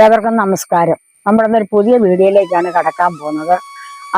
ഏവർക്കും നമസ്കാരം. നമ്മളിന്നൊരു പുതിയ വീഡിയോയിലേക്കാണ് കടക്കാൻ പോകുന്നത്.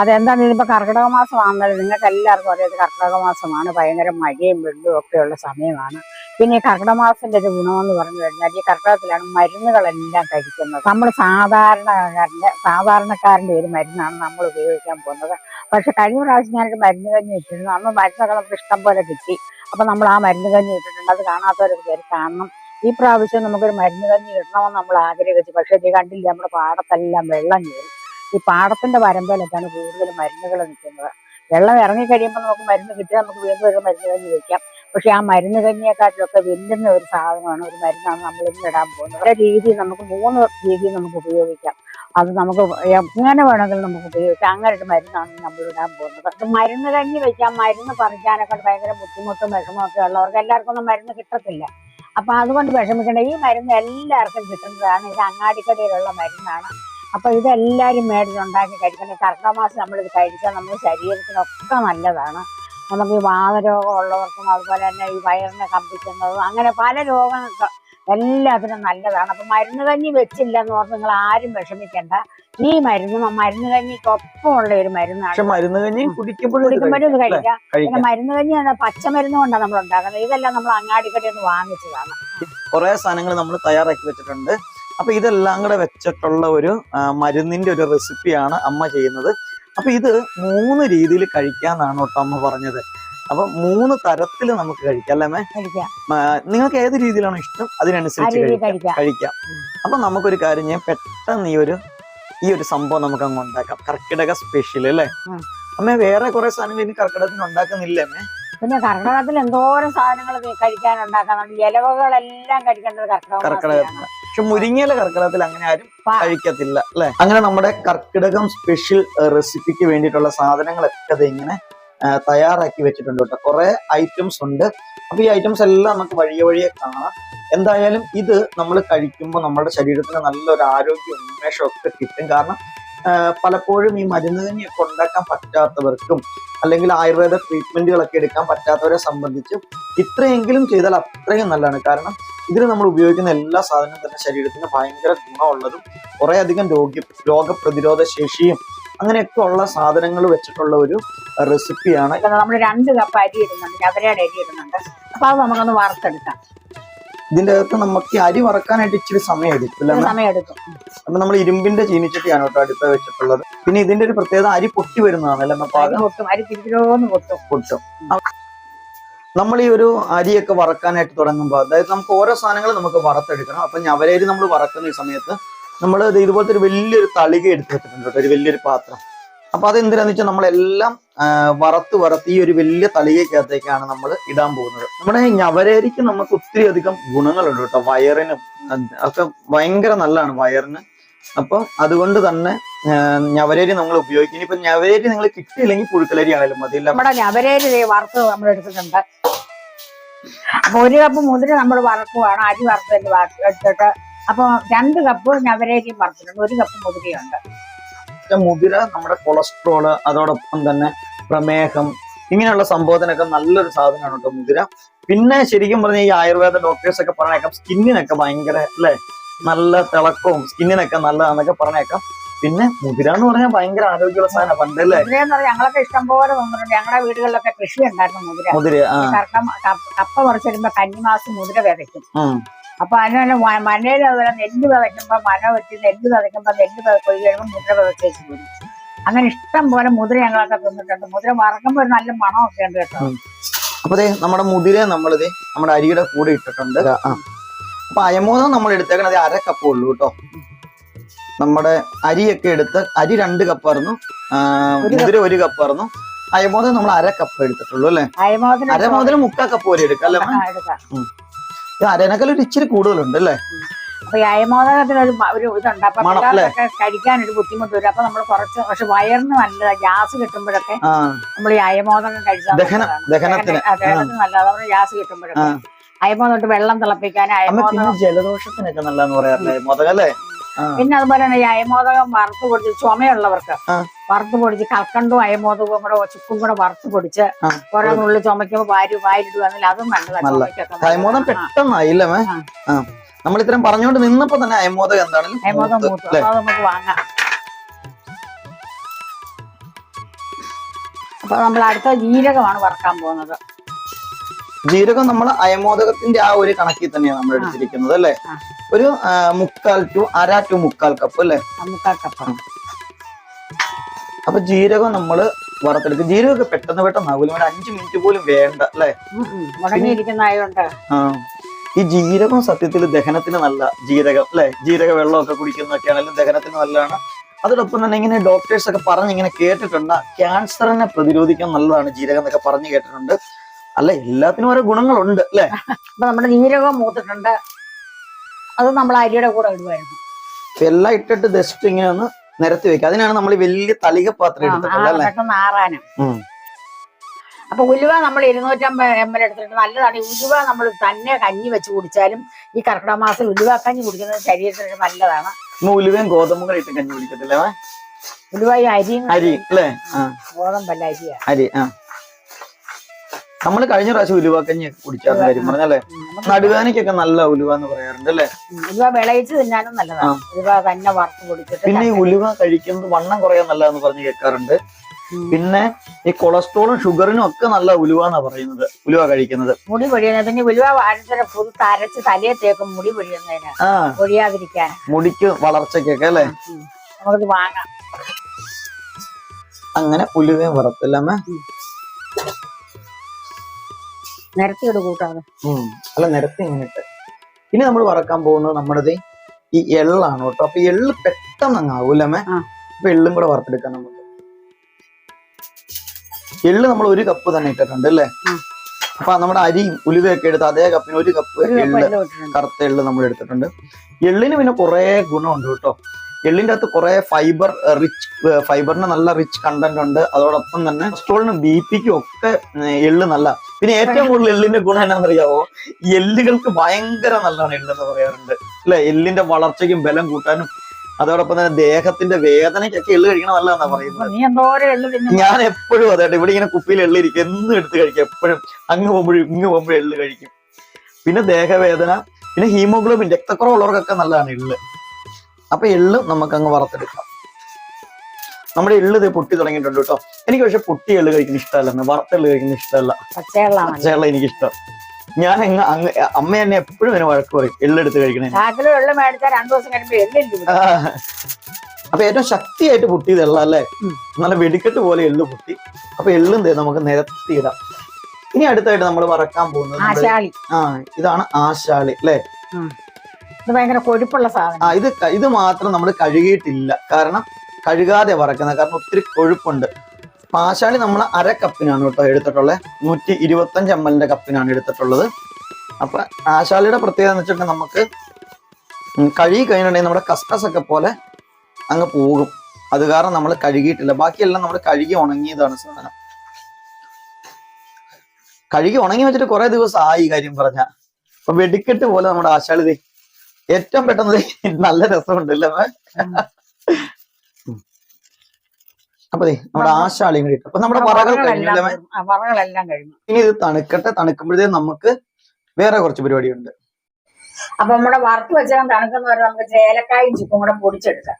അതെന്താണെന്ന് ഇതിപ്പോൾ കർക്കിടക മാസമാണെന്നത് നിങ്ങൾക്ക് എല്ലാവർക്കും അറിയാം കർക്കിടക മാസമാണ്. ഭയങ്കര മഴയും വെള്ളവും ഒക്കെയുള്ള സമയമാണ്. പിന്നെ ഈ കർക്കിടക മാസത്തിന്റെ ഒരു ഗുണമെന്ന് പറഞ്ഞു കഴിഞ്ഞാൽ ഈ കർക്കിടകത്തിലാണ് മരുന്നുകളെല്ലാം കഴിക്കുന്നത്. നമ്മൾ സാധാരണക്കാരന്റെ സാധാരണക്കാരന്റെ ഒരു മരുന്നാണ് നമ്മൾ ഉപയോഗിക്കാൻ പോകുന്നത്. പക്ഷെ കഴിഞ്ഞ പ്രാവശ്യം ഞാനൊരു മരുന്ന് കഞ്ഞി ഇട്ടിരുന്നു. അന്ന് മരുന്നൊക്കെ നമുക്ക് ഇഷ്ടം പോലെ കിട്ടി. അപ്പം നമ്മൾ ആ മരുന്ന് കഞ്ഞി ഇട്ടിട്ടുണ്ട്. അത് കാണാത്തവരൊക്കെ കാണണം. ഈ പ്രാവശ്യം നമുക്കൊരു മരുന്ന് കഞ്ഞി കിട്ടണമെന്ന് നമ്മൾ ആഗ്രഹിച്ചു. പക്ഷെ നീ കണ്ടില്ല നമ്മുടെ പാടത്തെല്ലാം വെള്ളം കയറി. ഈ പാടത്തിന്റെ വരമ്പലൊക്കെയാണ് കൂടുതൽ മരുന്നുകൾ നിൽക്കുന്നത്. വെള്ളം ഇറങ്ങി കഴിയുമ്പോൾ നമുക്ക് മരുന്ന് കിട്ടിയാൽ നമുക്ക് വീണ്ടും ഒരു മരുന്ന് കഞ്ഞി വെക്കാം. പക്ഷെ ആ മരുന്ന് കഞ്ഞിയെക്കാട്ടിലൊക്കെ വെല്ലുന്ന ഒരു സാധനമാണ്. ഒരു മരുന്നാണ് നമ്മൾ ഇന്ന് ഇടാൻ പോകുന്നത്. പല രീതി നമുക്ക് മൂന്ന് രീതി നമുക്ക് ഉപയോഗിക്കാം. അത് നമുക്ക് എങ്ങനെ വേണമെങ്കിലും നമുക്ക് ഉപയോഗിക്കാം. അങ്ങനെ ഒരു മരുന്നാണ് നമ്മൾ ഇടാൻ പോകുന്നത്. അത് മരുന്ന് കഞ്ഞി വെച്ചാൽ മരുന്ന് പറിക്കാനൊക്കെ ഭയങ്കര ബുദ്ധിമുട്ടും വിഷമമൊക്കെ ഉള്ളവർക്ക് എല്ലാവർക്കും ഒന്നും മരുന്ന് കിട്ടത്തില്ല. അപ്പൊ അതുകൊണ്ട് വിഷമിക്കേണ്ട. ഈ മരുന്ന് എല്ലാവർക്കും കിട്ടുന്നതാണ്. ഇത് അങ്ങാടിക്കടയിലുള്ള മരുന്നാണ്. അപ്പൊ ഇതെല്ലാവരും മേടിച്ചുണ്ടാക്കി കഴിക്കണം. കർക്കിടക മാസം നമ്മളിത് കഴിച്ചാൽ നമ്മുടെ ശരീരത്തിനൊക്കെ നല്ലതാണ്. നമുക്ക് ഈ വാതരോഗം ഉള്ളവർക്കും അതുപോലെ തന്നെ ഈ വയറിനെ കമ്പിക്കുന്നതും അങ്ങനെ പല രോഗങ്ങൾക്ക് എല്ലാത്തിനും നല്ലതാണ്. അപ്പൊ മരുന്ന് കഞ്ഞി വെച്ചില്ല എന്ന് ഓർത്ത് നിങ്ങൾ ആരും വിഷമിക്കണ്ട. ഈ മരുന്ന് മരുന്ന് കഞ്ഞിക്കൊപ്പമുള്ള ഒരു മരുന്നാണ്. മരുന്ന് കഞ്ഞി കുടിക്കുമ്പോഴും ഇത് കഴിക്കാം, പിന്നെ മരുന്ന് കഞ്ഞി പച്ചമരുന്ന് കൊണ്ടാണ് നമ്മൾ ഉണ്ടാക്കുന്നത്. ഇതെല്ലാം നമ്മൾ അങ്ങാടിക്കടി ഒന്ന് വാങ്ങിച്ചതാണ്. കുറെ സാധനങ്ങൾ നമ്മൾ തയ്യാറാക്കി വെച്ചിട്ടുണ്ട്. അപ്പൊ ഇതെല്ലാം കൂടെ വെച്ചിട്ടുള്ള ഒരു മരുന്നിന്റെ ഒരു റെസിപ്പിയാണ് അമ്മ ചെയ്യുന്നത്. അപ്പൊ ഇത് മൂന്ന് രീതിയിൽ കഴിക്കാന്നാണ് കേട്ടോ അമ്മ പറഞ്ഞത്. അപ്പൊ മൂന്ന് തരത്തിൽ നമുക്ക് കഴിക്കാം അല്ലേ നിങ്ങൾക്ക് ഏത് രീതിയിലാണോ ഇഷ്ടം അതിനനുസരിച്ച് കഴിക്കാം. അപ്പൊ നമുക്കൊരു കാര്യം ഞാൻ പെട്ടെന്ന് ഈ ഒരു ഈ ഒരു സംഭവം നമുക്ക് അങ്ങ് ഉണ്ടാക്കാം. കർക്കിടക സ്പെഷ്യൽ അല്ലേ? അമ്മ വേറെ കുറെ സാധനങ്ങൾ ഇനി കർക്കിടകത്തിന് ഉണ്ടാക്കുന്നില്ല അമ്മേ പിന്നെ കർക്കിടകത്തിൽ എന്തോരം സാധനങ്ങൾ കഴിക്കാൻ ഉണ്ടാക്കുന്നുണ്ട് ഇലവകളെല്ലാം കഴിക്കേണ്ടത്. പക്ഷെ മുരിങ്ങയില കർക്കിടകത്തിൽ അങ്ങനെ ആരും കഴിക്കത്തില്ല അല്ലെ? അങ്ങനെ നമ്മുടെ കർക്കിടകം സ്പെഷ്യൽ റെസിപ്പിക്ക് വേണ്ടിയിട്ടുള്ള സാധനങ്ങളൊക്കെ ദേ ഇങ്ങനെ തയ്യാറാക്കി വെച്ചിട്ടുണ്ട് കേട്ടോ. കുറെ ഐറ്റംസ് ഉണ്ട്. അപ്പൊ ഈ ഐറ്റംസ് എല്ലാം നമുക്ക് വഴിയെ വഴിയെ കാണാം. എന്തായാലും ഇത് നമ്മൾ കഴിക്കുമ്പോൾ നമ്മുടെ ശരീരത്തിന് നല്ലൊരു ആരോഗ്യ ഉന്മേഷമൊക്കെ കിട്ടും. കാരണം പലപ്പോഴും ഈ മരുന്ന് തന്നെ ഉണ്ടാക്കാൻ പറ്റാത്തവർക്കും അല്ലെങ്കിൽ ആയുർവേദ ട്രീറ്റ്മെന്റുകളൊക്കെ എടുക്കാൻ പറ്റാത്തവരെ സംബന്ധിച്ച് ഇത്രയെങ്കിലും ചെയ്താൽ അത്രയും നല്ലതാണ്. കാരണം ഇതിൽ നമ്മൾ ഉപയോഗിക്കുന്ന എല്ലാ സാധനവും തന്നെ ശരീരത്തിന് ഭയങ്കര ഗുണമുള്ളതും കുറേയധികം രോഗ രോഗപ്രതിരോധ ശേഷിയും അങ്ങനെയൊക്കെ ഉള്ള സാധനങ്ങൾ വെച്ചിട്ടുള്ള ഒരു റെസിപ്പിയാണ്. നമ്മൾ രണ്ട് കപ്പ് അരി ഇടുന്നുണ്ട്. അവരുടെ അരി ഇടുന്നുണ്ട്. അപ്പൊ അത് നമുക്കൊന്ന് വറുത്തെടുക്കാം. ഇതിന്റെ അകത്ത് നമുക്ക് അരി വറക്കാനായിട്ട് ഇച്ചിരി സമയം എടുക്കും അപ്പൊ നമ്മൾ ഇരുമ്പിന്റെ ചീനിച്ചട്ടിയാണ് കേട്ടോ അടുത്ത വെച്ചിട്ടുള്ളത്. പിന്നെ ഇതിന്റെ ഒരു പ്രത്യേകത അരി പൊട്ടി വരുന്നതാണ് അല്ലെ പൊട്ടും. നമ്മൾ ഈ ഒരു അരിയൊക്കെ വറക്കാനായിട്ട് തുടങ്ങുമ്പോൾ അതായത് നമുക്ക് ഓരോ സാധനങ്ങൾ നമുക്ക് വറുത്തെടുക്കണം. അപ്പൊ ഞവരേരി നമ്മൾ വറക്കുന്ന ഈ സമയത്ത് നമ്മൾ ഇതുപോലത്തെ ഒരു വലിയൊരു തളിക എടുത്ത് വെച്ചിട്ടുണ്ട് ഒരു വലിയൊരു പാത്രം. അപ്പൊ അതെന്തിനാന്ന് വെച്ചാൽ നമ്മളെല്ലാം വറത്ത് വറത്ത് വറുത്ത് ഈ ഒരു വലിയ തളികക്കകത്തേക്കാണ് നമ്മൾ ഇടാൻ പോകുന്നത്. നമ്മുടെ ഞവരേരിക്ക് നമുക്ക് ഒത്തിരി അധികം ഗുണങ്ങളുണ്ട് കേട്ടോ. വയറിനും ഒക്കെ ഭയങ്കര നല്ലതാണ് വയറിന്. അപ്പം അതുകൊണ്ട് തന്നെ ഞവരേരി നമ്മൾ ഉപയോഗിക്കും. ഇനിയിപ്പൊ ഞവരേരി നിങ്ങൾ കിട്ടിയില്ലെങ്കിൽ പുഴുക്കലരി ആണെങ്കിലും മതി. ഇല്ല. നമ്മുടെ ഞവരേരി വറുത്ത് നമ്മൾ എടുത്തിട്ടുണ്ട്. അപ്പൊ ഒരു കപ്പ് മുതിര നമ്മൾ വറക്കുവാണ്. അരി ബാക്കി എടുത്തിട്ട് അപ്പൊ രണ്ട് കപ്പ് ഞവരേരിയും വറുത്തിട്ടുണ്ട് ഒരു കപ്പ് മുതിരയുണ്ട്. മുതിര നമ്മുടെ കൊളസ്ട്രോൾ അതോടൊപ്പം തന്നെ പ്രമേഹം ഇങ്ങനെയുള്ള സംബോധനൊക്കെ നല്ലൊരു സാധനമാണ് കേട്ടോ മുതിര. പിന്നെ ശരിക്കും പറഞ്ഞ ഈ ആയുർവേദ ഡോക്ടേഴ്സ് ഒക്കെ പറഞ്ഞേക്കാം സ്കിന്നിനൊക്കെ ഭയങ്കര അല്ലെ? നല്ല തിളക്കവും സ്കിന്നിനൊക്കെ നല്ലതാന്നൊക്കെ പറഞ്ഞേക്കാം. പിന്നെ മുതിര എന്ന് പറഞ്ഞാൽ ഭയങ്കര ആരോഗ്യമുള്ള സാധനം പണ്ടല്ലേ ഞങ്ങളൊക്കെ ഇഷ്ടം പോലെ തന്നിട്ടുണ്ട് ഞങ്ങളുടെ വീടുകളിലൊക്കെ കൃഷി ഉണ്ടായിരുന്നു മുതിര മുതിര കപ്പ- കപ്പ വരുമ്പോ കന്നിമാസം മുതിര വിതയ്ക്കും. അപ്പൊ അതിനെ മനയിൽ അതുപോലെ നെല്ല് വിതയ്ക്കുമ്പോ മന വെച്ച് നെല്ല് വിതയ്ക്കുമ്പോ നെല്ല് വെ- കൊയ്ത് കഴിയുമ്പോൾ മുദ്ര വിതച്ചേച്ച് പോരും അങ്ങനെ ഇഷ്ടം പോലെ മുതിര ഞങ്ങളൊക്കെ തിന്നിട്ടുണ്ട്. മുതിര വറക്കുമ്പോ ഒരു നല്ല മണമൊക്കെ ഉണ്ട് കേട്ടോ. അപ്പൊ ദേ നമ്മുടെ മുതിര നമ്മളിത് നമ്മുടെ അരിയുടെ കൂടെ ഇട്ടിട്ടുണ്ട്. അപ്പൊ അയമോദം നമ്മൾ എടുത്തേക്കണത് അര കപ്പ് ഉള്ളൂ കേട്ടോ. നമ്മുടെ അരിയൊക്കെ എടുത്ത് അരി രണ്ട് കപ്പായിരുന്നു മുതിര ഒരു കപ്പായിരുന്നു അയമോദം നമ്മൾ അര കപ്പ് എടുത്തിട്ടുള്ളൂ അല്ലെ? അയമോദന അര മുതൽ മുക്കാൽ കപ്പ് വരെ എടുക്കാം അല്ലേ ആ, എടുക്കാം. ഇത് അരനക്കൽ ഒരു ഇച്ചിരി കൂടുതലുണ്ട് അല്ലേ? അപ്പൊ അയമോദകത്തിന് ഒരു ഒരു ഇതുണ്ട് അപ്പൊ മണം, അല്ലേ? പിള്ളേർക്കൊക്കെ കഴിക്കാൻ ഒരു ബുദ്ധിമുട്ട് വരും. അപ്പൊ നമ്മൾ കുറച്ച് പക്ഷെ വയറിന് നല്ലതാ. ഗ്യാസ് കിട്ടുമ്പോഴൊക്കെ ആ. നമ്മൾ ഈ അയമോദകം കഴിച്ചാൽ ദഹനം നല്ലതാണ്. ദഹനത്തിന്. ദഹന- ആ, ദഹനത്തിന് നല്ലതാണ് നമ്മൾ ഗ്യാസ് കിട്ടുമ്പോഴൊക്കെ അയമോദം ഇട്ട് വെള്ളം തിളപ്പിക്കാൻ അമ്മ അയമോദകം പിന്നെ ജലദോഷത്തിനൊക്കെ നല്ലതെന്ന് പറയാറില്ലേ? മുതകല്ലേ പിന്നെ അതുപോലെ തന്നെ ഈ അയമോദകം വറുത്ത് പൊടിച്ച് ചുമയുള്ളവർക്ക്. വറുത്ത് പൊടിച്ച് കൽക്കണ്ടും അയമോദകവും കൂടെ ചുക്കും കൂടെ വറുത്ത് പൊടിച്ച്. ഓരോ നുള്ളിൽ ചുമക്കുമ്പോൾ വാരി വാരിടുകയാണെങ്കിൽ അതും നല്ലതാണ്. പെട്ടെന്നായില്ലേ നമ്മൾ ഇത്രയും പറഞ്ഞുകൊണ്ട് നിന്നപ്പോ തന്നെ അയമോദകം എന്താണെങ്കിലും അയമോദം നമുക്ക് വാങ്ങാം. അപ്പൊ നമ്മൾ അടുത്ത ജീരകമാണ് വറക്കാൻ പോകുന്നത്. ജീരകം നമ്മൾ അയമോദകത്തിന്റെ ആ ഒരു കണക്കിൽ തന്നെയാണ് നമ്മൾ എടുത്തിരിക്കുന്നത് അല്ലെ. ഒരു മുക്കാൽ ടു അര ടു മുക്കാൽ കപ്പ് അല്ലെ? നമുക്കപ്പം അപ്പൊ ജീരകം നമ്മൾ വറുത്തെടുക്കും. ജീരകമൊക്കെ പെട്ടെന്ന് പെട്ടെന്ന് ആകൂല ഒരു അഞ്ചു മിനിറ്റ് പോലും വേണ്ട അല്ലെ? ഈ ജീരകം സത്യത്തിൽ ദഹനത്തിന് നല്ല ജീരകം അല്ലെ? ജീരക വെള്ളമൊക്കെ കുടിക്കുന്നതൊക്കെ ആണെങ്കിലും ദഹനത്തിന് നല്ലതാണ്. അതോടൊപ്പം തന്നെ ഇങ്ങനെ ഡോക്ടേഴ്സ് ഒക്കെ പറഞ്ഞ് ഇങ്ങനെ കേട്ടിട്ടുണ്ട്. ക്യാൻസറിനെ പ്രതിരോധിക്കാൻ നല്ലതാണ് ജീരകം എന്നൊക്കെ പറഞ്ഞു കേട്ടിട്ടുണ്ട്. അല്ല? എല്ലാത്തിനും ഓരോ ഗുണങ്ങളുണ്ട് അല്ലെ? നമ്മുടെ ജീരകം മൂത്തിട്ടുണ്ട്. അത് നമ്മൾ അരിയുടെ കൂടെ ഇടുമായിരുന്നു എല്ലാം ഇട്ടിട്ട് ജസ്റ്റ് ഇങ്ങനെ ഒന്ന് നിരത്തി വെക്കുക. അതിനാണ് നമ്മൾ വലിയ തളിക പാത്രം എടുത്തിട്ടുള്ളത് പെട്ടെന്ന് ആറാനും അപ്പൊ ഉലുവ നമ്മൾ ഇരുന്നൂറ്റമ്പത് എം എൽ എടുത്തിട്ട് നല്ലതാണ്. ഉലുവ നമ്മൾ തന്നെ കഞ്ഞി വെച്ച് കുടിച്ചാലും ഈ കർക്കിടക മാസം ഉലുവ കഞ്ഞി കുടിക്കുന്നത് ശരീരത്തിന് നല്ലതാണ്. ഉലുവയും ഗോതമ്പും കൂടെ ഇട്ട് കഞ്ഞി കുടിക്കത്തില്ലേ? ഉലുവയും അരിയും അരി അല്ലേ? ഗോതമ്പല്ല അരിയാ. അരി ആ. നമ്മൾ കഴിഞ്ഞ പ്രാവശ്യം ഉലുവാക്കഞ്ഞ് കഞ്ഞി കുടിച്ചാർന്ന കാര്യം പറഞ്ഞല്ലേ? ഉം, നല്ല ഉലുവ എന്ന് പറയാറുണ്ട് അല്ലേ? ഉം, ഉലുവ വിളയിച്ച് തിന്നാനും നല്ലതാണ് ഉലുവ തന്നെ വറുത്ത് പിന്നെ ഈ ഉലുവ കഴിക്കുന്നത് വണ്ണം കുറയാൻ നല്ലതെന്ന് പറഞ്ഞ് കേൾക്കാറുണ്ട് പിന്നെ ഈ കൊളസ്ട്രോളും ഷുഗറിനും ഒക്കെ നല്ല ഉലുവ എന്നാ പറയുന്നത് ഉലുവ കഴിക്കുന്നത്. മുടി പൊഴിയുന്ന പിന്നെ ഉലുവ വാഴത്തിന് പുതുത്ത് അരച്ച് തലയെ തേക്കും മുടി പൊഴിയുന്നതിന്. ആ. പൊഴിയാതിരിക്കാൻ. മുടിക്ക് വളർച്ചയ്ക്കൊക്കെ അല്ലേ? നമുക്ക് വാങ്ങാം. അങ്ങനെ ഉലുവയും വറുത്തല്ലമ്മേ നിരത്തിയിട്ട് കൂട്ടാതെ. അല്ല നിരത്തി ഇങ്ങനെ ഇനി നമ്മൾ വറക്കാൻ പോകുന്നത് നമ്മുടെ ഈ എള്ളാണ് കേട്ടോ. അപ്പൊ എള്ള് പെട്ടെന്ന് അങ്ങ് ആവൂലമ്മേ ആ. അപ്പൊ എള്ളും കൂടെ വറുത്തെടുക്കാം നമുക്ക്. എള്ള് നമ്മൾ ഒരു കപ്പ് തന്നെ ഇട്ടിട്ടുണ്ട് അല്ലേ. അപ്പൊ നമ്മുടെ അരിയും ഉലുവയൊക്കെ എടുത്ത് അതേ കപ്പിന് ഒരു കപ്പ് ഒരു കപ്പ് എള്ള് കറുത്ത എള്ള് നമ്മൾ എടുത്തിട്ടുണ്ട്. എള്ളിന് പിന്നെ കുറെ ഗുണമുണ്ട് കേട്ടോ. എള്ളിന്റെ അകത്ത് കുറെ ഫൈബർ റിച്ച് ഫൈബറിന് നല്ല റിച്ച് കണ്ടന്റ് ഉണ്ട്. അതോടൊപ്പം തന്നെ കൊളസ്ട്രോളിനും ബി പിക്കും ഒക്കെ എള്ള് നല്ല. പിന്നെ ഏറ്റവും കൂടുതൽ എള്ളിന്റെ ഗുണം എന്നാണെന്നറിയാവോ എല്ലുകൾക്ക് ഭയങ്കര നല്ലതാണ് എള്ളെന്ന് പറയാറുണ്ട്. അല്ലെ? എല്ലിന്റെ വളർച്ചയ്ക്കും ബലം കൂട്ടാനും. അതോടൊപ്പം തന്നെ ദേഹത്തിന്റെ വേദനയ്ക്കൊക്കെ എള്ള് കഴിക്കണം നല്ലതാണെന്നാ പറയുന്നത്. ഞാൻ എപ്പോഴും അതെ ഇവിടെ ഇങ്ങനെ കുപ്പിയിൽ എള്ള് ഇരിക്കും. എന്നും എടുത്ത് കഴിക്കും എപ്പോഴും. അങ്ങ് പോകുമ്പോഴും ഇങ്ങ് പോകുമ്പോഴും എള്ള് കഴിക്കും. പിന്നെ ദേഹവേദന പിന്നെ ഹീമോഗ്ലോബിൻ രക്തക്കുറവുള്ളവർക്കൊക്കെ നല്ലതാണ് എള്ള്. അപ്പൊ എള്ള് നമുക്ക് അങ്ങ് വറുത്തെടുക്കാം. നമ്മുടെ എള്ള് ഇത് പൊട്ടി തുടങ്ങിയിട്ടുണ്ട് കേട്ടോ. എനിക്ക് പക്ഷെ പൊട്ടി എള്ള് കഴിക്കുന്ന ഇഷ്ടമല്ല. വറുത്ത എള്ള് കഴിക്കുന്ന ഇഷ്ടമല്ല. പച്ചവെള്ളമാണ്. എനിക്ക് ഇഷ്ടം. ഞാൻ അങ്ങ് അങ്ങ് അമ്മ എന്നെ എപ്പോഴും എന്നെ വഴക്ക് പറയും എള്ളെടുത്ത് കഴിക്കണേ. അപ്പൊ ഏറ്റവും ശക്തിയായിട്ട് പൊട്ടിയത് എള്ള അല്ലേ? നല്ല വെടിക്കെട്ട് പോലെ എള്ള് പൊട്ടി. അപ്പൊ എള്ളും നമുക്ക് നിരത്തിയിടാം. ഇനി അടുത്തായിട്ട് നമ്മൾ വറക്കാൻ പോകുന്നത് ആ ഇതാണ് ആശാളി അല്ലേ? ഇത് ഭയങ്കര കൊഴുപ്പുള്ള സാധനം. ആ ഇത് ഇത് മാത്രം നമ്മൾ കഴുകിയിട്ടില്ല. കാരണം കഴുകാതെ വറക്കുന്നത് കാരണം ഒത്തിരി കൊഴുപ്പുണ്ട്. പാശാളി നമ്മൾ അര കപ്പിനാണ് കേട്ടോ എടുത്തിട്ടുള്ളത് നൂറ്റി ഇരുപത്തഞ്ച് എം എല്ലിന്റെ കപ്പിനാണ് എടുത്തിട്ടുള്ളത്. അപ്പൊ ആശാളിയുടെ പ്രത്യേകത എന്ന് വെച്ചിട്ടുണ്ടെങ്കിൽ നമുക്ക് കഴുകി കഴിഞ്ഞിട്ടുണ്ടെങ്കിൽ നമ്മുടെ കസ്റ്റസ് ഒക്കെ പോലെ അങ്ങ് പോകും. അത് കാരണം നമ്മൾ കഴുകിയിട്ടില്ല. ബാക്കിയെല്ലാം നമ്മൾ കഴുകി ഉണങ്ങിയതാണ് സാധനം. കഴുകി ഉണങ്ങി വെച്ചിട്ട് കുറെ ദിവസം ആയി കാര്യം പറഞ്ഞ. അപ്പൊ വെടിക്കെട്ട് പോലെ നമ്മുടെ ആശാളി ദേ ഏറ്റവും പെട്ടെന്ന് നല്ല രസമുണ്ട് അല്ലേ അപ്പൊ ദേ നമ്മുടെ ആശാളിയും കൂടി ഇട്ടു. അപ്പൊ നമ്മുടെ വറകൾ കഴിഞ്ഞു വറകളെല്ലാം ഇനി ഇത് തണുക്കട്ടെ തണുക്കുമ്പോഴത്തേ നമുക്ക് വേറെ കുറച്ച് പരിപാടിയുണ്ട്. അപ്പൊ നമ്മുടെ വറുത്ത് വെച്ചാൽ തണുക്കുന്ന വരെ നമുക്ക് ചേലക്കായും ചുക്കും കൂടെ പൊടിച്ചെടുക്കാം.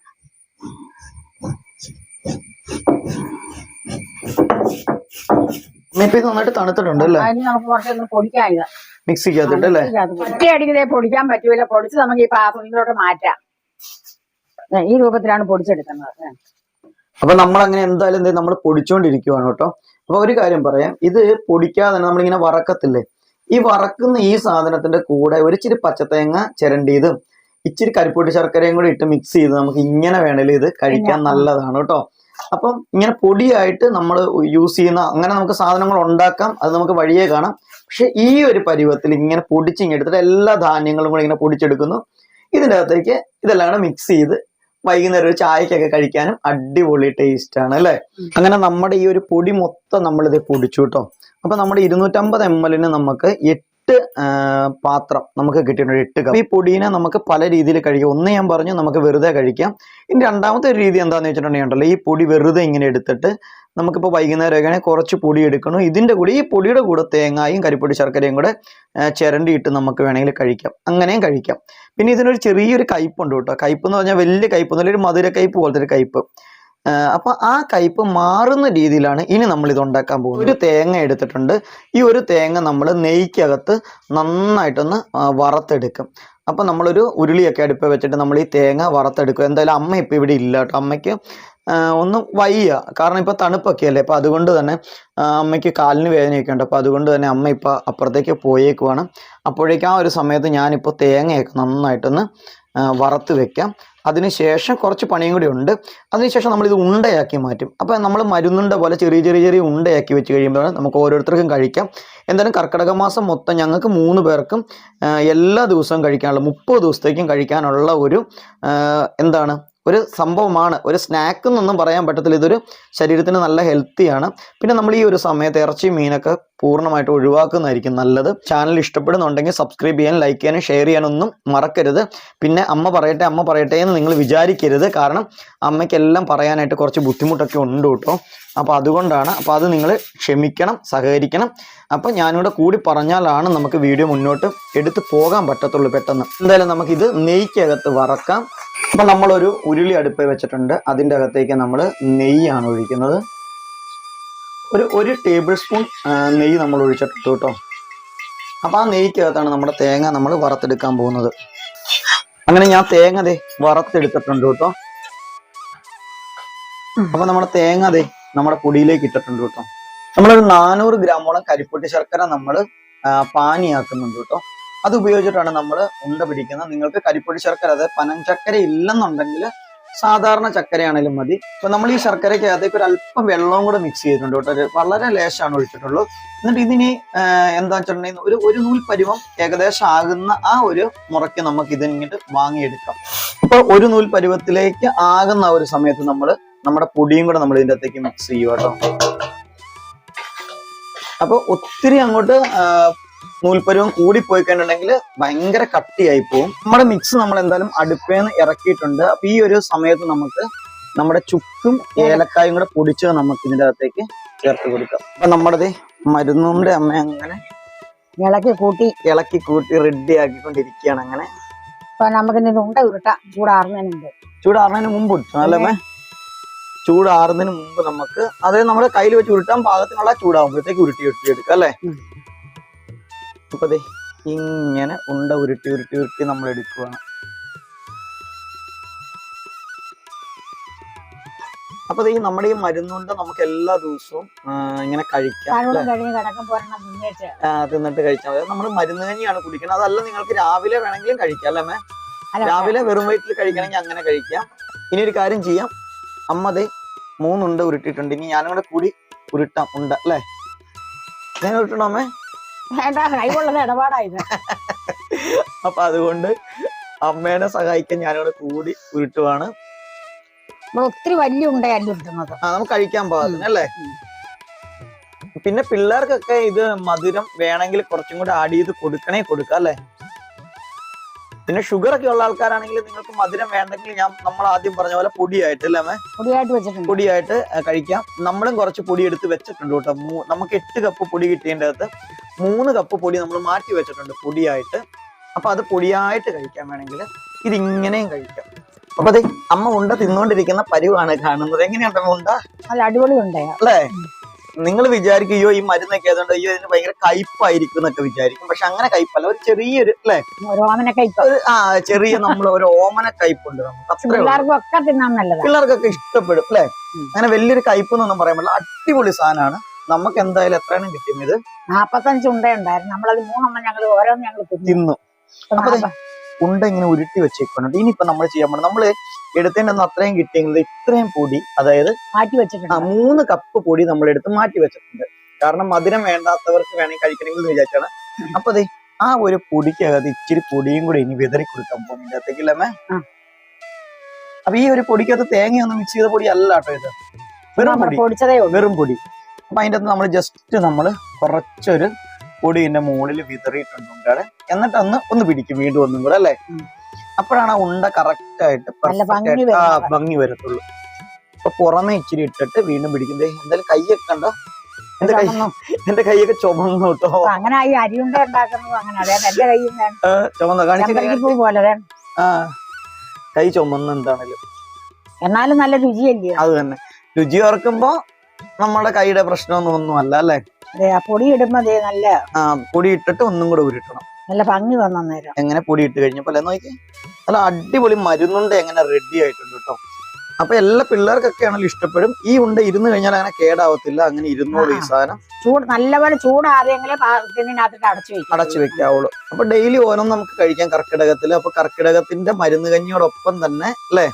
ഇപ്പൊ ഇത് നന്നായിട്ട് തണുത്തിട്ടുണ്ട് അല്ലേ? നമുക്ക് കുറച്ചൊന്ന് പൊടിക്കാനില്ല മിക്സിക്കകത്തിട്ട് അല്ലേ? ഒറ്റയടിക്ക് പൊടിക്കാൻ പറ്റൂല. പൊടിച്ച് നമുക്ക് ഈ പാത്രത്തിലോട്ട് മാറ്റാം. ഈ രൂപത്തിലാണ് പൊടിച്ചെടുക്കുന്നത്. അപ്പൊ നമ്മൾ അങ്ങനെ എന്തായാലും എന്ത് നമ്മൾ പൊടിച്ചോണ്ടിരിക്കുവാണ് കേട്ടോ. അപ്പൊ ഒരു കാര്യം പറയാം. ഇത് പൊടിക്കാതെ നമ്മളിങ്ങനെ വറക്കത്തില്ലേ? ഈ വറക്കുന്ന ഈ സാധനത്തിന്റെ കൂടെ ഒരിച്ചിരി പച്ചത്തേങ്ങ ചിരണ്ടിയതും ഇച്ചിരി കരിപ്പൊട്ടി ശർക്കരയും കൂടി ഇട്ട് മിക്സ് ചെയ്ത് നമുക്ക് ഇങ്ങനെ വേണേലും ഇത് കഴിക്കാൻ. നല്ലതാണ് കേട്ടോ. അപ്പം ഇങ്ങനെ പൊടിയായിട്ട് നമ്മൾ യൂസ് ചെയ്യുന്ന അങ്ങനെ നമുക്ക് സാധനങ്ങൾ ഉണ്ടാക്കാം. അത് നമുക്ക് വഴിയേ കാണാം. പക്ഷെ ഈ ഒരു പരുവത്തിൽ ഇങ്ങനെ പൊടിച്ചിങ്ങെടുത്തിട്ട് എല്ലാ ധാന്യങ്ങളും കൂടെ ഇങ്ങനെ പൊടിച്ചെടുക്കുന്നു. ഇതിന്റെ അകത്തേക്ക് ഇതെല്ലാം മിക്സ് ചെയ്ത് വൈകുന്നേരം ഒരു ചായക്കൊക്കെ കഴിക്കാനും അടിപൊളി ടേസ്റ്റ് ആണ് അല്ലേ? അങ്ങനെ നമ്മുടെ ഈ ഒരു പൊടി മൊത്തം നമ്മളിത് പൊടിച്ചു കേട്ടോ. അപ്പൊ നമ്മുടെ ഇരുന്നൂറ്റമ്പത് എം എല്ലിന് നമുക്ക് എട്ട് എട്ട് പാത്രം നമുക്ക് കിട്ടിയിട്ടുണ്ട് എട്ട് കപ്പ് ഈ പൊടീനെ നമുക്ക് പല രീതിയിൽ കഴിക്കാം. ഒന്ന് ഞാൻ പറഞ്ഞു നമുക്ക് വെറുതെ കഴിക്കാം. ഇനി രണ്ടാമത്തെ ഒരു രീതി എന്താണെന്ന് വെച്ചിട്ടുണ്ടെങ്കിൽ ഉണ്ടല്ലോ ഈ പൊടി വെറുതെ ഇങ്ങനെ എടുത്തിട്ട് നമുക്കിപ്പോൾ വൈകുന്നേരം ഒക്കെ കുറച്ച് പൊടി എടുക്കണം. ഇതിന്റെ കൂടെ ഈ പൊടിയുടെ കൂടെ തേങ്ങായും കരിപ്പൊടി ശർക്കരയും കൂടെ ചിരണ്ടിയിട്ട് നമുക്ക് വേണമെങ്കിൽ കഴിക്കാം. അങ്ങനെയും കഴിക്കാം. പിന്നെ ഇതിനൊരു ചെറിയൊരു കയ്പുണ്ട് കേട്ടോ. കയ്പ് എന്ന് പറഞ്ഞാൽ വലിയ കയ്പ് എന്നുള്ളൊരു മധുര കയ്പ് പോലത്തെ ഒരു കയ്പ്. ആഹ് അപ്പൊ ആ കയ്പ് മാറുന്ന രീതിയിലാണ് ഇനി നമ്മൾ ഇത് ഉണ്ടാക്കാൻ പോകുന്നത്. ഒരു തേങ്ങ എടുത്തിട്ടുണ്ട്. ഈ ഒരു തേങ്ങ നമ്മൾ നെയ്ക്കകത്ത് നന്നായിട്ടൊന്ന് വറത്തെടുക്കും വറുത്തെടുക്കും. അപ്പൊ നമ്മളൊരു ഉരുളിയൊക്കെ അടുപ്പ് വെച്ചിട്ട് നമ്മൾ ഈ തേങ്ങ വറുത്തെടുക്കും. എന്തായാലും അമ്മ ഇപ്പൊ ഇവിടെ ഇല്ല കേട്ടോ. അമ്മയ്ക്ക് ഒന്ന് വയ്യ. കാരണം ഇപ്പൊ തണുപ്പൊക്കെ അല്ലേ അപ്പൊ അതുകൊണ്ട് തന്നെ അമ്മയ്ക്ക് കാലിന് വേദനയൊക്കെ ഉണ്ട്. അപ്പൊ അതുകൊണ്ട് തന്നെ അമ്മ ഇപ്പൊ അപ്പുറത്തേക്ക് പോയേക്കുവാണ്. അപ്പോഴേക്കും ആ ഒരു സമയത്ത് ഞാനിപ്പോൾ തേങ്ങയൊക്കെ നന്നായിട്ടൊന്ന് വറുത്ത് വെക്കാം. അതിനുശേഷം കുറച്ച് പണിയും കൂടി ഉണ്ട്. അതിനുശേഷം നമ്മൾ ഇത് ഉണ്ടയാക്കി മാറ്റും. അപ്പോൾ നമ്മൾ മരുന്നുണ്ട പോലെ ചെറിയ ചെറിയ ചെറിയ ഉണ്ടയാക്കി വെച്ച് കഴിയുമ്പോഴാണ് നമുക്ക് ഓരോരുത്തർക്കും കഴിക്കാം. എന്തായാലും കർക്കിടക മാസം മൊത്തം ഞങ്ങൾക്ക് മൂന്ന് പേർക്കും എല്ലാ ദിവസവും കഴിക്കാനുള്ള മുപ്പത് ദിവസത്തേക്കും കഴിക്കാനുള്ള ഒരു എന്താണ് ഒരു സംഭവമാണ്. ഒരു സ്നാക്ക് എന്നൊന്നും പറയാൻ പറ്റത്തില്ല. ഇതൊരു ശരീരത്തിന് നല്ല ഹെൽത്തിയാണ് പിന്നെ നമ്മൾ ഈ ഒരു സമയത്ത് ഇറച്ചി മീനൊക്കെ പൂർണമായിട്ട് ഒഴിവാക്കുന്നതായിരിക്കും നല്ലത്. ചാനൽ ഇഷ്ടപ്പെടുന്നുണ്ടെങ്കിൽ സബ്സ്ക്രൈബ് ചെയ്യാൻ ലൈക്ക് ചെയ്യാനും ഷെയർ ചെയ്യാനൊന്നും മറക്കരുത്. പിന്നെ അമ്മ പറയട്ടെ അമ്മ പറയട്ടെ എന്ന് നിങ്ങൾ വിചാരിക്കരുത്. കാരണം അമ്മയ്ക്കെല്ലാം പറയാനായിട്ട് കുറച്ച് ബുദ്ധിമുട്ടൊക്കെ ഉണ്ട് കേട്ടോ. അപ്പോൾ അതുകൊണ്ടാണ് അപ്പോൾ അത് നിങ്ങൾ ക്ഷമിക്കണം സഹകരിക്കണം. അപ്പോൾ ഞാനിവിടെ കൂടി പറഞ്ഞാലാണ് നമുക്ക് വീഡിയോ മുന്നോട്ട് എടുത്ത് പോകാൻ പറ്റത്തുള്ളൂ പെട്ടെന്ന്. എന്തായാലും നമുക്കിത് നെയ്ക്കകത്ത് വറക്കാം. അപ്പം നമ്മളൊരു ഉരുളി അടുപ്പ് വെച്ചിട്ടുണ്ട്. അതിന്റെ അകത്തേക്ക് നമ്മൾ നെയ്യാണ് ഒഴിക്കുന്നത്. ഒരു ഒരു ടേബിൾ സ്പൂൺ നെയ്യ് നമ്മൾ ഒഴിച്ചിട്ടു കേട്ടോ. അപ്പോൾ ആ നെയ്ക്കകത്താണ് നമ്മുടെ തേങ്ങ നമ്മൾ വറുത്തെടുക്കാൻ പോകുന്നത്. അങ്ങനെ ഞാൻ തേങ്ങ ദേ വറുത്തെടുത്തിട്ടുണ്ട് കേട്ടോ. അപ്പൊ നമ്മുടെ തേങ്ങ ദേ നമ്മുടെ പൊടിയിലേക്ക് ഇട്ടിട്ടുണ്ട് കേട്ടോ. നമ്മളൊരു നാനൂറ് ഗ്രാമോളം കരിപ്പൊട്ടി ശർക്കര നമ്മൾ പാനിയാക്കുന്നുണ്ട് കേട്ടോ. അത് ഉപയോഗിച്ചിട്ടാണ് നമ്മൾ ഉണ്ട പിടിക്കുന്നത്. നിങ്ങൾക്ക് കരിപ്പൊടി ശർക്കര അതായത് പനഞ്ചക്കര ചക്കര ഇല്ലെന്നുണ്ടെങ്കിൽ സാധാരണ ചക്കരയാണെങ്കിലും മതി. അപ്പൊ നമ്മൾ ഈ ശർക്കരയ്ക്ക് അകത്തേക്ക് ഒരു അല്പം വെള്ളവും കൂടെ മിക്സ് ചെയ്തിട്ടുണ്ട് കേട്ടോ. വളരെ ലേശമാണ് ഒഴിച്ചിട്ടുള്ളൂ. എന്നിട്ട് ഇതിനി എന്താ വെച്ചിട്ടുണ്ടെങ്കിൽ ഒരു ഒരു നൂൽ ഏകദേശം ആകുന്ന ആ ഒരു മുറയ്ക്ക് നമുക്ക് ഇതിങ്ങോട്ട് വാങ്ങിയെടുക്കാം. അപ്പൊ ഒരു നൂൽ പരുവത്തിലേക്ക് ആകുന്ന ഒരു സമയത്ത് നമ്മൾ നമ്മുടെ പൊടിയും കൂടെ നമ്മൾ ഇതിന്റെ അകത്തേക്ക് മിക്സ് ചെയ്യുക കേട്ടോ. അപ്പൊ ഒത്തിരി അങ്ങോട്ട് നൂൽപ്പരുവം കൂടി പോയി കഴിഞ്ഞിട്ടുണ്ടെങ്കിൽ ഭയങ്കര കട്ടിയായി പോകും നമ്മുടെ മിക്സ് നമ്മൾ എന്തായാലും അടുപ്പേന്ന് ഇറക്കിയിട്ടുണ്ട്. അപ്പൊ ഈ ഒരു സമയത്ത് നമുക്ക് നമ്മുടെ ചുക്കും ഏലക്കായും കൂടെ പൊടിച്ച് നമുക്ക് ഇതിന്റെ അകത്തേക്ക് ചേർത്ത് കൊടുക്കാം. അപ്പൊ നമ്മുടെ ദേ മരുന്നുണ്ട് അമ്മ അങ്ങനെ ഇളക്കി കൂട്ടി. ഇളക്കി കൂട്ടി റെഡി ആക്കിക്കൊണ്ടിരിക്കുകയാണ് അങ്ങനെ. നമുക്ക് ഇത് ഉണ്ട ഉരുട്ടാം. ചൂടാറുന്നതിന് മുമ്പ് ചൂടാറുന്നതിന് മുമ്പ് ഇട്ടു അല്ലേ ചൂടാറുന്നതിന് മുമ്പ് നമുക്ക് അതായത് നമ്മുടെ കയ്യിൽ വെച്ച് ഉരുട്ടാൻ പാകത്തിനുള്ള ചൂടാകുമ്പോഴത്തേക്ക് ഉരുട്ടി ഉരുട്ടി എടുക്കാം അല്ലേ? അപ്പൊ ഇങ്ങനെ ഉണ്ട ഉരുട്ടി ഉരുട്ടി ഉരുട്ടി നമ്മൾ എടുക്കുവാണ്. അപ്പൊ ഈ നമ്മുടെ ഈ മരുന്നുണ്ട് നമുക്ക് എല്ലാ ദിവസവും ഇങ്ങനെ കഴിക്കാം തിന്നിട്ട്. കഴിച്ചാൽ മതി. നമ്മൾ മരുന്ന് കഞ്ഞിയാണ് കുടിക്കുന്നത് അതല്ല നിങ്ങൾക്ക് രാവിലെ വേണമെങ്കിലും കഴിക്കാം അല്ലേ മേ രാവിലെ വെറും വയറ്റിൽ കഴിക്കണമെങ്കിൽ അങ്ങനെ കഴിക്കാം. ഇനി ഒരു കാര്യം ചെയ്യാം. അമ്മ ദേ മൂന്നുണ്ട് ഉരുട്ടിയിട്ടുണ്ട്. ഇനി ഞാനും കൂടെ കൂടി ഉരുട്ടാം ഉണ്ട് അല്ലേ? ഞാൻ ഉരുട്ടണോ അമ്മേ? വേണ്ട കൈകൊള്ളുന്ന ഇടപാടായത്. അപ്പൊ അതുകൊണ്ട് അമ്മേനെ സഹായിക്കാൻ ഞാനിവിടെ കൂടി ഉരുട്ടുവാണ്. നമ്മൾ ഒത്തിരി വലിയ ഉണ്ടയല്ല ഉരുട്ടുന്നത്. ആ നമുക്ക് കഴിക്കാൻ പാകത്തിന് അല്ലേ? പിന്നെ പിള്ളേർക്കൊക്കെ ഇത് മധുരം വേണമെങ്കിൽ കുറച്ചും കൂടെ ആഡ് ചെയ്ത് കൊടുക്കണേ കൊടുക്കാം അല്ലേ? പിന്നെ ഷുഗർ ഒക്കെ ഉള്ള ആൾക്കാരാണെങ്കിൽ നിങ്ങൾക്ക് മധുരം വേണ്ടെങ്കിൽ ഞാൻ നമ്മൾ ആദ്യം പറഞ്ഞ പോലെ പൊടിയായിട്ട് അല്ലേ? പൊടിയായിട്ട് വെച്ചിട്ടുണ്ട്. പൊടിയായിട്ട് കഴിക്കാം. നമ്മളും കുറച്ച് പൊടി എടുത്ത് വെച്ചിട്ടുണ്ട് കേട്ടോ. നമുക്ക് എട്ട് കപ്പ് പൊടി കിട്ടിയതിന്റെ അകത്ത്. മൂന്ന് കപ്പ് പൊടി നമ്മൾ മാറ്റി വെച്ചിട്ടുണ്ട് പൊടിയായിട്ട്. അപ്പൊ അത് പൊടിയായിട്ട് കഴിക്കാൻ വേണമെങ്കിൽ ഇതിങ്ങനെയും കഴിക്കാം. അപ്പൊ അതെ അമ്മ ഉണ്ട തിന്നുകൊണ്ടിരിക്കുന്ന പരിവാണ് കാണുന്നത്. എങ്ങനെയുണ്ട് ഉണ്ട നല്ല അടിപൊളി ഉണ്ടയാ അല്ലേ? നിങ്ങൾ വിചാരിക്കും അയ്യോ ഈ മരുന്നൊക്കെ ആയതുകൊണ്ട് അയ്യോ ഇതിന് ഭയങ്കര കയ്പായിരിക്കും എന്നൊക്കെ വിചാരിക്കും. പക്ഷെ അങ്ങനെ കയ്പല്ല. ഒരു ചെറിയൊരു അല്ലേ? ആ ചെറിയ നമ്മൾ ഒരു ഓമന കയ്പുണ്ട് നമുക്ക്. പിള്ളേർക്കൊക്കെ ഇഷ്ടപ്പെടും അല്ലെ? അങ്ങനെ വലിയൊരു കയ്പ് എന്നൊന്നും പറയാൻ പറ്റില്ല. അടിപൊളി സാധനമാണ്. നമുക്ക് എന്തായാലും എത്രയാണ് കിട്ടിയത്? ഇത് നാപ്പത്തഞ്ച് ഉണ്ട ഉണ്ടായിരുന്നു നമ്മളത് മൂന്നെണ്ണം ഞങ്ങൾ ഓരോന്ന് ഞങ്ങൾ തിന്നു. അപ്പൊ ഉണ്ട ഇങ്ങനെ ഉരുട്ടി വെച്ചേക്കുന്നുണ്ട് ഇനിയിപ്പോ നമ്മൾ ചെയ്യാൻ പോണത് നമ്മൾ എടുത്തേണ്ടെന്ന് അത്രയും കിട്ടിയെങ്കിൽ ഇത്രയും പൊടി അതായത് മാറ്റി വെച്ചിട്ടുണ്ട്. ആ മൂന്ന് കപ്പ് പൊടി നമ്മൾ എടുത്ത് മാറ്റി വെച്ചിട്ടുണ്ട്. കാരണം മധുരം വേണ്ടാത്തവർക്ക് വേണമെങ്കിൽ കഴിക്കണമെങ്കിൽ എന്ന് വിചാരിച്ചാണ്. അപ്പൊ അതെ ആ ഒരു പൊടിക്കകത്ത് ഇച്ചിരി പൊടിയും കൂടി ഇനി വിതറി കൊടുക്കാൻ പോകും ആ. അപ്പൊ ഈ ഒരു പൊടിക്കകത്ത് തേങ്ങയൊന്നും മിക്സ് ചെയ്ത പൊടി അല്ല കേട്ടോ ഇത്. വെറും പൊടി. വെറും പൊടി. അപ്പൊ അതിന്റെ അകത്ത് നമ്മൾ ജസ്റ്റ് നമ്മൾ കുറച്ചൊരു പൊടി ഇതിന്റെ മുകളിൽ വിതറിയിട്ടുണ്ട് എന്നിട്ട് അന്ന് ഒന്ന് പിടിക്കും വീണ്ടും ഒന്നും കൂടെ അല്ലേ? അപ്പോഴാണ് ആ ഉണ്ട കറക്റ്റ് ആയിട്ട് ഭംഗി ആ വരത്തുള്ളൂ. അപ്പൊ പുറമെ ഇച്ചിരി ഇട്ടിട്ട് വീണ്ടും പിടിക്കും. ദേ, എന്തായാലും കൈയൊക്കെ കണ്ടോ? എന്റെ കൈ. എന്റെ കൈയൊക്കെ ചുമന്നു കേട്ടോ. അങ്ങനെ ഈ അരിയുണ്ട ഉണ്ടാക്കുന്നത് അങ്ങനെ എന്റെ ചുമന്ന? കാണിച്ചു ആ കൈ ചുമന്ന് എന്നാലും നല്ല രുചിയല്ലേ? അത് തന്നെ. രുചി ഓർക്കുമ്പോ നമ്മുടെ കൈയുടെ പ്രശ്നമൊന്നും ഒന്നും അല്ല? അല്ലേ അതെ ആ പൊടി ഇടുമ്പോ ദേ നല്ല ആ പൊടി ഇട്ടിട്ട് ഒന്നും കൂടെ ഉരുട്ടണം. നല്ല ഭംഗി വന്ന നേരം എങ്ങനെ പൊടി ഇട്ട് കഴിഞ്ഞപ്പോ അല്ലെ നോക്കി നല്ല അടിപൊളി മരുന്നുണ്ട് എങ്ങനെ റെഡി ആയിട്ടുണ്ട് കേട്ടോ അപ്പൊ എല്ലാ പിള്ളേർക്കൊക്കെ ആണെങ്കിലും ഇഷ്ടപ്പെടും. ഈ ഉണ്ട ഇരുന്ന് കഴിഞ്ഞാൽ അങ്ങനെ കേടാവത്തില്ല. അങ്ങനെ ഇരുന്നോളൂ ഈ സാധനം. ചൂട് നല്ലപോലെ ചൂടാറിയെങ്കിലേ പാത്രത്തിനകത്തിട്ട് അടച്ചു വെക്കും. അടച്ചു വെക്കാവുള്ളൂ. അപ്പൊ ഡെയിലി ഓരോന്നും നമുക്ക് കഴിക്കാം കർക്കിടകത്തിൽ അപ്പൊ കർക്കിടകത്തിന്റെ മരുന്ന് കഞ്ഞിയോടൊപ്പം തന്നെ അല്ലെ?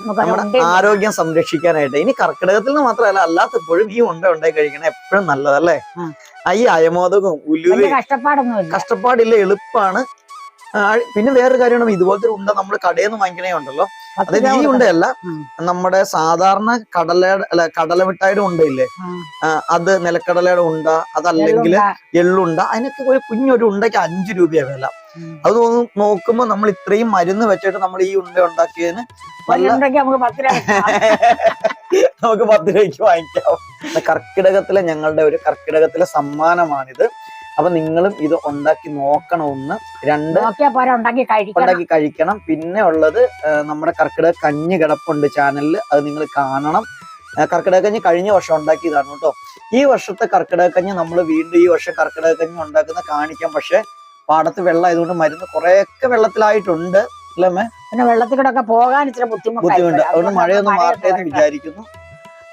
നമ്മുടെ ആരോഗ്യം സംരക്ഷിക്കാനായിട്ട്. ഇനി കർക്കിടകത്തിൽ നിന്ന് മാത്രമല്ല അല്ലാത്തപ്പോഴും ഈ ഉണ്ട ഉണ്ടായി കഴിക്കണം എപ്പോഴും നല്ലതല്ലേ? ഈ അയമോദകവും വലിയ ഉലുവയും കഷ്ടപ്പാടില്ല എളുപ്പമാണ് ആ, പിന്നെ വേറൊരു കാര്യമാണ് ഇതുപോലത്തെ ഉണ്ട നമ്മൾ കടയിൽ നിന്ന് വാങ്ങിക്കണേ ഉണ്ടല്ലോ അതായത് ഈ ഉണ്ടല്ല ഉണ്ടയല്ല നമ്മുടെ സാധാരണ കടല അല്ല കടല മിഠായിയുടെ ഉണ്ടയില്ലേ അത് നിലക്കടലയുടെ ഉണ്ട അതല്ലെങ്കിൽ എള്ളുണ്ട. അതിനൊക്കെ ഒരു കുഞ്ഞൊരു ഉണ്ടയ്ക്ക് അഞ്ചു രൂപയാണ് വില. അത് നോക്കുമ്പോൾ നോക്കുമ്പോ നമ്മൾ ഇത്രയും മരുന്ന് വെച്ചിട്ട് നമ്മൾ ഈ ഉണ്ട ഉണ്ടാക്കിയതിന് നമുക്ക് പത്ത് രൂപയ്ക്ക് വാങ്ങിക്കാം. കർക്കിടകത്തിലെ ഞങ്ങളുടെ ഒരു കർക്കിടകത്തിലെ സമ്മാനമാണിത്. അപ്പൊ നിങ്ങളും ഇത് ഉണ്ടാക്കി നോക്കണം ഒന്ന് രണ്ട് ഉണ്ടാക്കി കഴിക്കണം. പിന്നെ ഉള്ളത് നമ്മുടെ കർക്കിടക കഞ്ഞി കിടപ്പുണ്ട് ചാനലിൽ അത് നിങ്ങൾ കാണണം. കർക്കിടക കഞ്ഞി കഴിഞ്ഞ വർഷം ഉണ്ടാക്കിയതാണ് കേട്ടോ. ഈ വർഷത്തെ കർക്കിടക കഞ്ഞി നമ്മൾ വീണ്ടും ഈ വർഷം കർക്കിടക കഞ്ഞി ഉണ്ടാക്കുന്ന കാണിക്കാം. പക്ഷെ പാടത്ത് വെള്ളം ആയതുകൊണ്ട് മരുന്ന് കുറെയൊക്കെ വെള്ളത്തിലായിട്ടുണ്ട്. അല്ലേ അമ്മേ? പിന്നെ വെള്ളത്തിൽ കൂടെ ഒക്കെ പോകാൻ ഇച്ചിരി ബുദ്ധിമുട്ട്. ബുദ്ധിമുട്ടായി അതുകൊണ്ട് മഴയൊന്നും മാറട്ടെ എന്ന് വിചാരിക്കുന്നു.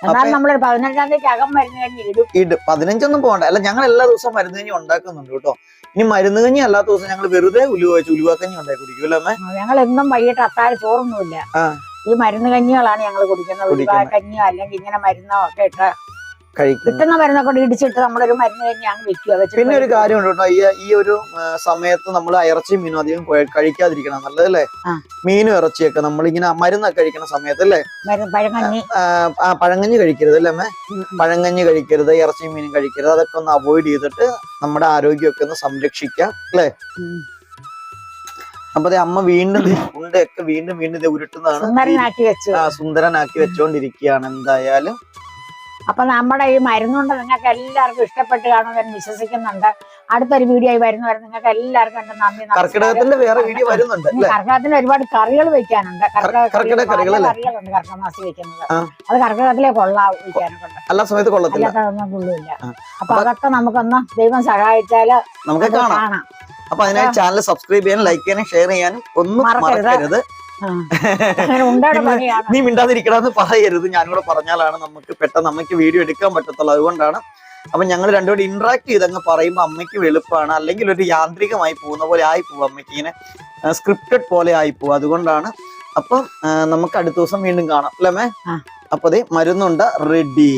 എന്നാൽ നമ്മളൊരു പതിനഞ്ചാം തീയതിക്ക് അകം മരുന്ന് കഴിഞ്ഞ് ഇടും. ഇട്. പതിനഞ്ചൊന്നും പോകണ്ട. അല്ല ഞങ്ങൾ എല്ലാ ദിവസവും മരുന്ന് കഞ്ഞി ഉണ്ടാക്കുന്നുണ്ട് കേട്ടോ. ഇനി മരുന്ന് കഞ്ഞി അല്ലാത്ത ദിവസം ഞങ്ങൾ വെറുതെ ഉലുവ വെച്ച് ഉലുവ കഞ്ഞി ഉണ്ടാക്കി കുടിക്കും അല്ലേ അമ്മേ? ഞങ്ങൾ എന്നും വൈകിട്ട് അത്താഴ ചോറൊന്നുമില്ല. ഈ മരുന്ന് കഞ്ഞികളാണ് ഞങ്ങൾ കുടിക്കുന്നത്. ഉരുവാ കഞ്ഞിയോ അല്ലെങ്കിൽ ഇങ്ങനെ മരുന്നോ ഒക്കെ ഇട്ട് കിട്ടുന്ന മരുന്നൊക്കെ കൂടി ഇടിച്ചിട്ട് നമ്മളൊരു മരുന്ന് കഞ്ഞി അങ്ങ് വെക്കുക. പിന്നെ ഒരു കാര്യമുണ്ട് കേട്ടോ ഈ ഈ ഒരു സമയത്ത് നമ്മൾ ഇറച്ചി മീനും അധികം കഴിക്കാതിരിക്കണം. നല്ലതല്ലേ. മീനും ഇറച്ചിയൊക്കെ നമ്മളിങ്ങനെ മരുന്നൊക്കെ കഴിക്കുന്ന സമയത്ത് അല്ലേ പഴങ്കഞ്ഞി. കഴിക്കരുത് അല്ലേ അമ്മേ? ഉം. കഴിക്കരുത് ഇറച്ചിയും മീനും കഴിക്കരുത്. അതൊക്കെ ഒന്ന് അവോയ്ഡ് ചെയ്തിട്ട് നമ്മുടെ ആരോഗ്യമൊക്കെ ഒന്ന് സംരക്ഷിക്കാം അല്ലേ. അപ്പൊ അമ്മ വീണ്ടും ഉണ്ടൊക്കെ ഉണ്ടയൊക്കെ വീണ്ടും വീണ്ടും ഇത് ഉരുട്ടുന്നതാണ്. സുന്ദരനാക്കി വെച്ചോണ്ടിരിക്കുകയാണ് എന്തായാലും. അപ്പൊ നമ്മുടെ ഈ മരുന്നുകൊണ്ട് നിങ്ങൾക്ക് എല്ലാവർക്കും ഇഷ്ടപ്പെട്ട് കാണുമെന്ന് ഞാൻ വിശ്വസിക്കുന്നുണ്ട്. അടുത്തൊരു വീഡിയോ ആയി വരുന്നവരെ നിങ്ങൾക്ക് എല്ലാവർക്കും എന്റെ നന്ദി. കർക്കിടകത്തിന്റെ വേറെ വീഡിയോ വരുന്നുണ്ട് കർക്കിടകത്തിന് ഒരുപാട് കറികൾ വെക്കാനുണ്ട്. കർക്കിടക? കറികളുണ്ട് കർക്കിടക മാസം വെക്കുന്നത്. അത് കർക്കിടകത്തിലെ കൊള്ളാവും വെക്കാനൊക്കെ. അല്ല സമയത്ത് കൊള്ളത്തില്ല. കൊള്ളില്ല. അപ്പൊ അതൊക്കെ നമുക്കൊന്ന് ദൈവം സഹായിച്ചാൽ നമുക്ക് കാണാം. കാണാം. അപ്പൊ അതിനായി ചാനൽ സബ്സ്ക്രൈബ് ചെയ്യാനും ലൈക്ക് ചെയ്യാനും ഷെയർ ചെയ്യാനും ഒന്നും മറക്കരുത്. നീ മിണ്ടാതിരിക്കണമെന്ന് പറയരുത്. ഞാനും കൂടെ പറഞ്ഞാലാണ് നമുക്ക് പെട്ടെന്ന് അമ്മയ്ക്ക് വീഡിയോ എടുക്കാൻ പറ്റത്തുള്ളൂ. അതുകൊണ്ടാണ് അപ്പൊ ഞങ്ങൾ രണ്ടുപേരും ഇന്ററാക്ട് ചെയ്ത് അങ്ങ് പറയുമ്പോൾ അമ്മയ്ക്ക് എളുപ്പമാണ് അല്ലെങ്കിൽ ഒരു യാന്ത്രികമായി പോകുന്ന പോലെ ആയി പോകും അമ്മയ്ക്ക് ഇങ്ങനെ സ്ക്രിപ്റ്റഡ് പോലെ ആയി പോകും അതുകൊണ്ടാണ് അപ്പം നമുക്ക് അടുത്ത ദിവസം വീണ്ടും കാണാം. അല്ലേ അമ്മേ? ആ. അപ്പൊ അതെ മരുന്നുണ്ട്. റെഡി